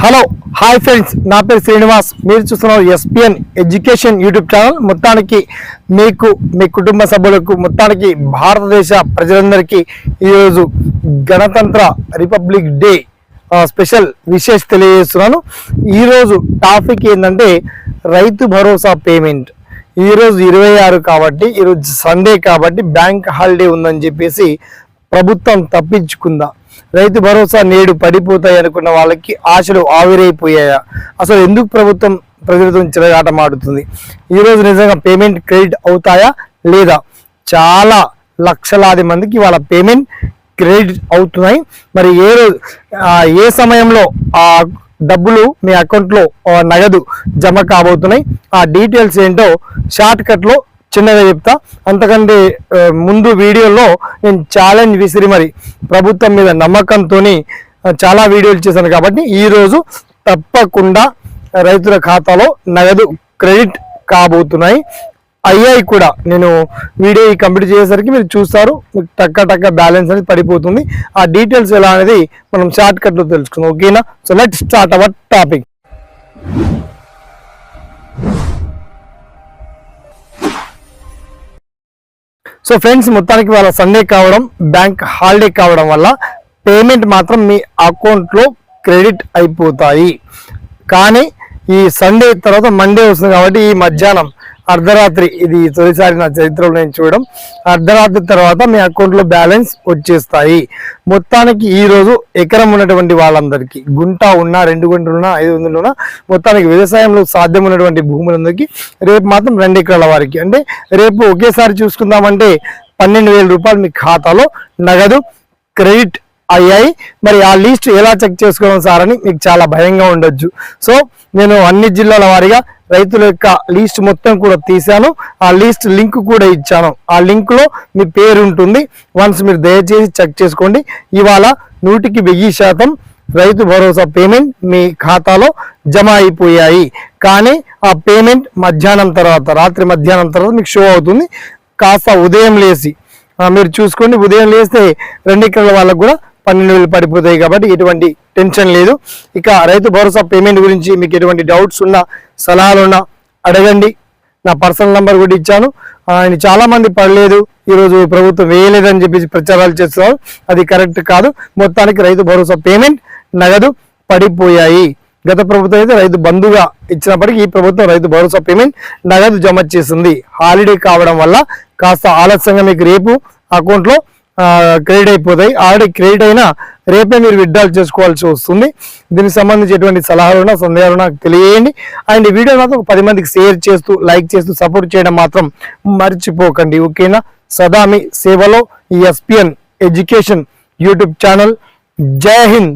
Hello hi friends నా పేరు శ్రీనివాస్. మీరు చూస్తున్నారు ఎస్పిఎన్ ఎడ్యుకేషన్ యూట్యూబ్ ఛానల్. మొత్తానికి మీకు మీ కుటుంబ సభ్యులకు మొత్తానికి భారతదేశ ప్రజలందరికీ ఈరోజు గణతంత్ర రిపబ్లిక్ డే స్పెషల్ విషెస్ తెలియజేస్తున్నాను. ఈరోజు టాపిక్ ఏంటంటే రైతు భరోసా పేమెంట్. ఈరోజు ఇరవై ఆరు కాబట్టి ఈరోజు సండే కాబట్టి బ్యాంక్ హాలిడే ఉందని చెప్పేసి ప్రభుత్వం తప్పించుకుందా. రైతు భరోసా నేడు పడిపోతాయి అనుకున్న వాళ్ళకి ఆశలు ఆవిరైపోయాయా? అసలు ఎందుకు ప్రభుత్వం ప్రజలతో చిరగాటమాడుతుంది? ఈరోజు నిజంగా పేమెంట్ క్రెడిట్ అవుతాయా లేదా? చాలా లక్షలాది మందికి వాళ్ళ పేమెంట్ క్రెడిట్ అవుతున్నాయి. మరి ఏ రోజు ఏ సమయంలో ఆ డబ్బులు మీ అకౌంట్లో నగదు జమ కాబోతున్నాయి? ఆ డీటెయిల్స్ ఏంటో షార్ట్ కట్లో చిన్నగా చెప్తా. అంతకంటే ముందు వీడియోలో నేను ఛాలెంజ్ విసిరి మరి ప్రభుత్వం మీద నమ్మకంతో చాలా వీడియోలు చేశాను కాబట్టి ఈరోజు తప్పకుండా రైతుల ఖాతాలో నగదు క్రెడిట్ కాబోతున్నాయి. అయ్యాయి కూడా నేను వీడియో ఈ కంప్లీట్ చేసేసరికి మీరు చూస్తారు మీకు టక్క టక్క బ్యాలెన్స్ అనేది పడిపోతుంది. ఆ డీటెయిల్స్ ఎలా అనేది మనం షార్ట్ కట్లో తెలుసుకుందాం. ఓకేనా? So let start our topic so friends మొత్తానికి వాళ్ళ సండే కావడం బ్యాంక్ హాలిడే కావడం వల్ల పేమెంట్ మాత్రం మీ అకౌంట్లో క్రెడిట్ అయిపోతాయి. కానీ ఈ సండే తర్వాత మండే వస్తుంది కాబట్టి ఈ మధ్యాహ్నం అర్ధరాత్రి ఇది తొలిసారి నా చరిత్రలో నేను చూడడం. అర్ధరాత్రి తర్వాత మీ అకౌంట్లో బ్యాలెన్స్ వచ్చేస్తాయి. మొత్తానికి ఈరోజు ఎకరం ఉన్నటువంటి వాళ్ళందరికీ గుంట ఉన్నా రెండు గుంటలు ఉన్నా ఐదు వందలు ఉన్నా మొత్తానికి వ్యవసాయంలో సాధ్యం ఉన్నటువంటి భూములందరికీ రేపు మాత్రం రెండు ఎకరాల వారికి. అంటే రేపు ఒకేసారి చూసుకుందామంటే పన్నెండు వేల రూపాయలు మీ ఖాతాలో నగదు క్రెడిట్ అయ్యాయి. మరి ఆ లిస్ట్ ఎలా చెక్ చేసుకోవడం సార్ అని మీకు చాలా భయంగా ఉండొచ్చు. సో నేను అన్ని జిల్లాల వారీగా రైతుల యొక్క లిస్ట్ మొత్తం కూడా తీశాను. ఆ లిస్ట్ లింక్ కూడా ఇచ్చాను. ఆ లింక్లో మీ పేరు ఉంటుంది వన్స్ మీరు దయచేసి చెక్ చేసుకోండి. ఇవాళ నూటికి వెయ్యి శాతం రైతు భరోసా పేమెంట్ మీ ఖాతాలో జమ అయిపోయాయి. కానీ ఆ పేమెంట్ మధ్యాహ్నం తర్వాత రాత్రి మధ్యాహ్నం తర్వాత మీకు షో అవుతుంది. కాస్త ఉదయం లేసి మీరు చూసుకోండి. ఉదయం లేస్తే రెండు ఎకరాల వాళ్ళకు కూడా పన్నెండు వేలు పడిపోతాయి కాబట్టి ఎటువంటి టెన్షన్ లేదు. ఇక రైతు భరోసా పేమెంట్ గురించి మీకు ఎటువంటి డౌట్స్ ఉన్నా సలహాలున్నా అడగండి. నా పర్సనల్ నంబర్ కూడా ఇచ్చాను. ఆయన చాలా మంది పడలేదు. ఈరోజు ప్రభుత్వం వేయలేదని చెప్పేసి ప్రచారాలు చేస్తున్నారు. అది కరెక్ట్ కాదు. మొత్తానికి రైతు భరోసా పేమెంట్ నగదు పడిపోయాయి. గత ప్రభుత్వం అయితే రైతు బంధుగా ఇచ్చినప్పటికీ ఈ ప్రభుత్వం రైతు భరోసా పేమెంట్ నగదు జమ చేసింది. హాలిడే కావడం వల్ల కాస్త ఆలస్యంగా మీకు రేపు అకౌంట్లో క్రెడిట్ అయిపోతాయి. ఆల్రెడీ క్రెడిట్ అయినా రేపే మీరు విత్డ్రాల్ చేసుకోవాల్సి వస్తుంది. దీనికి సంబంధించి ఎటువంటి సలహాలు సందేహాలు నాకు తెలియజేయండి. అండ్ ఈ వీడియో మాత్రం ఒక పది మందికి షేర్ చేస్తూ లైక్ చేస్తూ సపోర్ట్ చేయడం మాత్రం మర్చిపోకండి. ఓకేనా? సదా మీ సేవలో ఈ ఎస్పిఎన్ ఎడ్యుకేషన్ యూట్యూబ్ ఛానల్ జై హింద్.